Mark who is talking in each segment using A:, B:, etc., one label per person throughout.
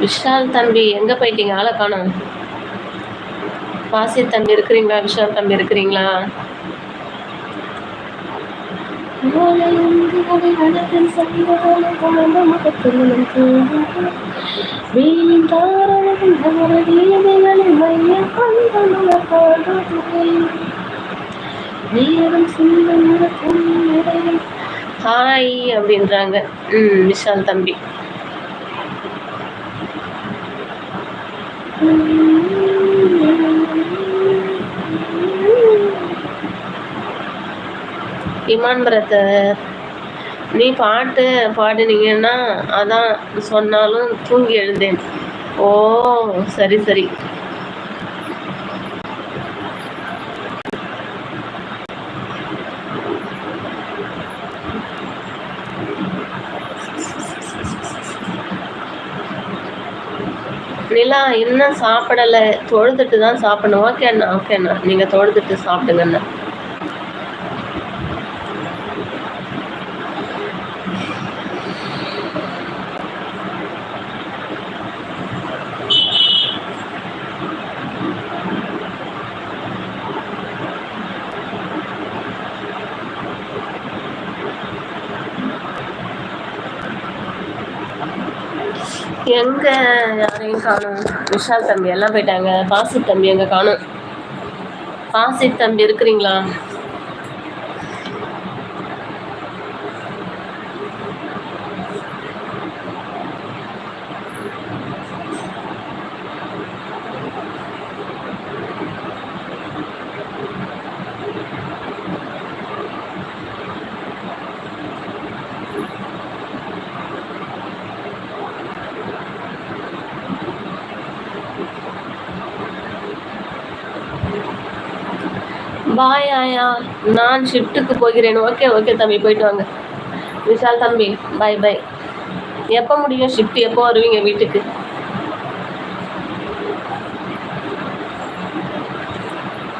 A: விஷால் தம்பி எங்கே போயிட்டீங்க? ஆளை காணும். வாசி தம்பி இருக்கிறீங்களா? விஷால் தம்பி இருக்கிறீங்களா? ஹாய் அப்படின்றாங்க. ம் விஷால் தம்பி. இமான் பிரதர் நீ பாட்டு பாடினீங்கன்னா அதான் சொன்னாலும் தூங்கி எழுந்தேன். ஓ சரி சரி. நிலா இன்னும் சாப்பிடலை. தொழுதுட்டு தான் சாப்பிடணும். ஓகே அண்ணா ஓகே அண்ணா. நீங்கள் தொழுதுட்டு சாப்பிடுங்கண்ணா. எங்க யாரையும் காணும்? விஷால் தம்பி எல்லாம் போயிட்டாங்க. பாசி தம்பி எங்க காணும்? பாசி தம்பி இருக்கிறீங்களா? பாய் ஆயா நான் ஷிஃப்ட்டுக்கு போகிறேன். ஓகே ஓகே தம்பி போயிட்டு வாங்க. விஷால் தம்பி பாய் பாய் எப்போ முடியும் ஷிஃப்ட் எப்போ வருவீங்க வீட்டுக்கு?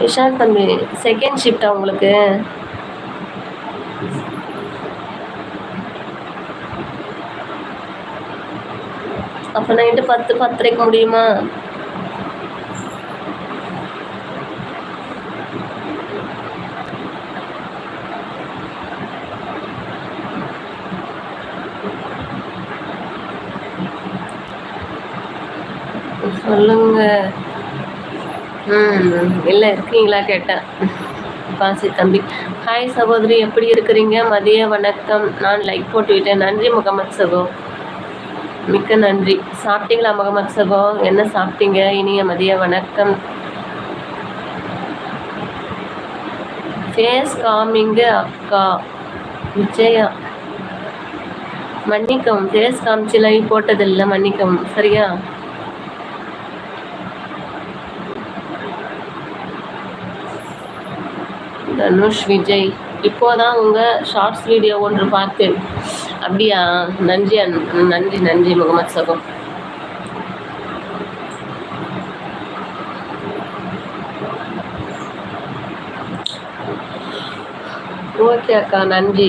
A: விஷால் தம்பி செகண்ட் ஷிஃப்டா உங்களுக்கு? அப்போ நைட்டு பத்து பத்தரைக்கு முடியுமா? சொல்லுங்க. ம் இல்லை இருக்கீங்களா கேட்டேன் பாசி தம்பி. ஹாய் சகோதரி எப்படி இருக்கிறீங்க? மதிய வணக்கம். நான் லைக் போட்டுவிட்டேன். நன்றி முகமது சகோ. மிக்க நன்றி. சாப்பிட்டீங்களா முகமது சகோ? என்ன சாப்பிட்டீங்க? இனிய மதிய வணக்கம். ஃபேஸ் காமிங்க அக்கா. விஜயா. மன்னிக்கவும். ஃபேஸ் காமிச்சு லைவ் போட்டதில்லை. மன்னிக்கவும். சரியா? தனுஷ் விஜய். இப்போதான் உங்கள் ஷார்ட்ஸ் வீடியோ ஒன்று பார்த்தேன் அப்படியா? நன்றி நன்றி நன்றி முகமது சகோ ஓகே அக்கா நன்றி.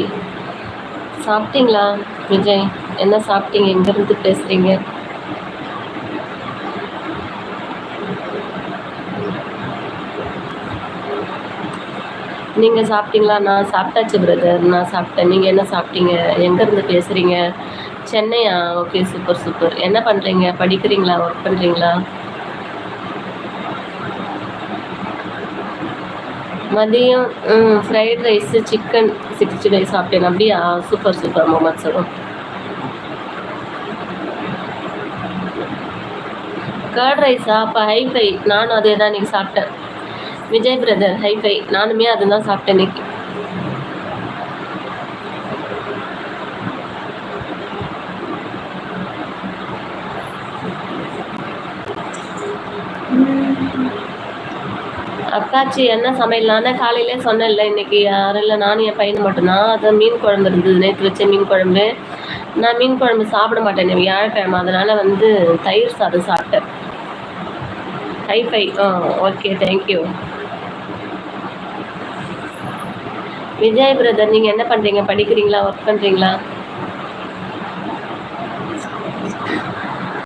A: சாப்பிட்டீங்களா விஜய்? என்ன சாப்பிட்டீங்க? எங்கேருந்து பேசுகிறீங்க நீங்கள் சாப்பிட்டீங்களா? நான் சாப்பிட்டாச்சு பிரதர் நான் சாப்பிட்டேன். நீங்கள் என்ன சாப்பிட்டீங்க? எங்கேருந்து பேசுகிறீங்க சென்னையா? ஓகே சூப்பர் சூப்பர் என்ன பண்ணுறீங்க படிக்கிறீங்களா? ஒர்க் பண்ணுறீங்களா மதியம் fried rice chicken sixty five சாப்பிட்டேன். அப்படியா? சூப்பர் சூப்பர் முகமது சொல்லும் கர்ட் ரைஸா அப்போ ஹைஃபை நானும் அதே தான் நீங்கள் சாப்பிட்டேன். விஜய் பிரதர் ஹைஃபை நானுமே அதுதான் சாப்பிட்டேன் இன்னைக்கு. அக்காச்சி என்ன சமையலான்னு காலையிலே சொன்னேன்ல இன்னைக்கு யாரும் இல்லை நானும் என் பையன் மட்டும்தான் அது மீன் குழம்பு இருந்தது நேற்று வச்ச மீன் குழம்பு. நான் மீன் குழம்பு சாப்பிட மாட்டேன் வியாழக்கிழமை. அதனால் வந்து தயிர் சாதம் சாப்பிட்டேன். Hi-fi ah okay thank you Vijay brother நீங்கள் என்ன பண்ணுறீங்க படிக்கிறீங்களா? ஒர்க் பண்ணுறீங்களா